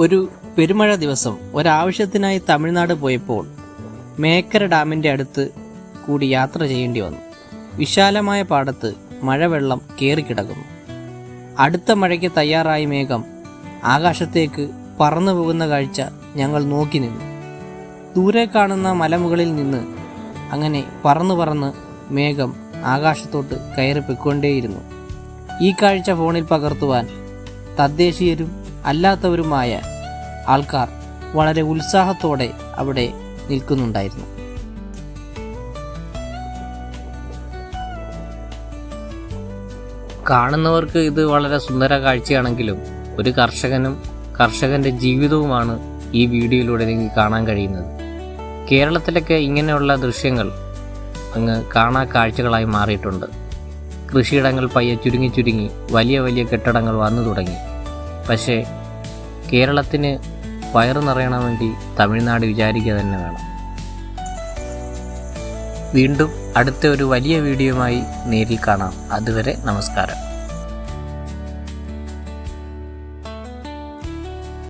ഒരു പെരുമഴ ദിവസം ഒരാവശ്യത്തിനായി തമിഴ്നാട് പോയപ്പോൾ മേക്കര ഡാമിന്റെ അടുത്ത് കൂടി യാത്ര ചെയ്യേണ്ടി വന്നു. വിശാലമായ പാടത്ത് മഴവെള്ളം കയറിക്കിടക്കുന്നു അടുത്ത മഴയ്ക്ക് തയ്യാറായി മേഘം ആകാശത്തേക്ക് പറന്നു പോകുന്ന കാഴ്ച ഞങ്ങൾ നോക്കി നിന്നു. ദൂരെ കാണുന്ന മലമുകളിൽ നിന്ന് അങ്ങനെ പറന്നു പറന്ന് മേഘം ആകാശത്തോട്ട് കയറി പൊയ്ക്കൊണ്ടേയിരുന്നു ഈ കാഴ്ച ഫോണിൽ പകർത്തുവാൻ തദ്ദേശീയരും അല്ലാത്തവരുമായ ആൾക്കാർ വളരെ ഉത്സാഹത്തോടെ അവിടെ നിൽക്കുന്നുണ്ടായിരുന്നു. കാണുന്നവർക്ക് ഇത് വളരെ സുന്ദര കാഴ്ചയാണെങ്കിലും ഒരു കർഷകനും കർഷകന്റെ ജീവിതവുമാണ് ഈ വീഡിയോയിലൂടെ എനിക്ക് കാണാൻ കഴിയുന്നത്. കേരളത്തിലൊക്കെ ഇങ്ങനെയുള്ള ദൃശ്യങ്ങൾ അങ്ങ് കാണാ കാഴ്ചകളായി മാറിയിട്ടുണ്ട്. കൃഷിയിടങ്ങൾ പയ്യെ ചുരുങ്ങി ചുരുങ്ങി വലിയ വലിയ കെട്ടിടങ്ങൾ വന്നു തുടങ്ങി. പക്ഷേ കേരളത്തിന് വയറു നിറയണമെങ്കിൽ തമിഴ്നാട് വിചാരിക്കുക തന്നെ വേണം. വീണ്ടും അടുത്ത ഒരു വലിയ വീഡിയോയുമായി നേരിൽ കാണാം. അതുവരെ നമസ്കാരം.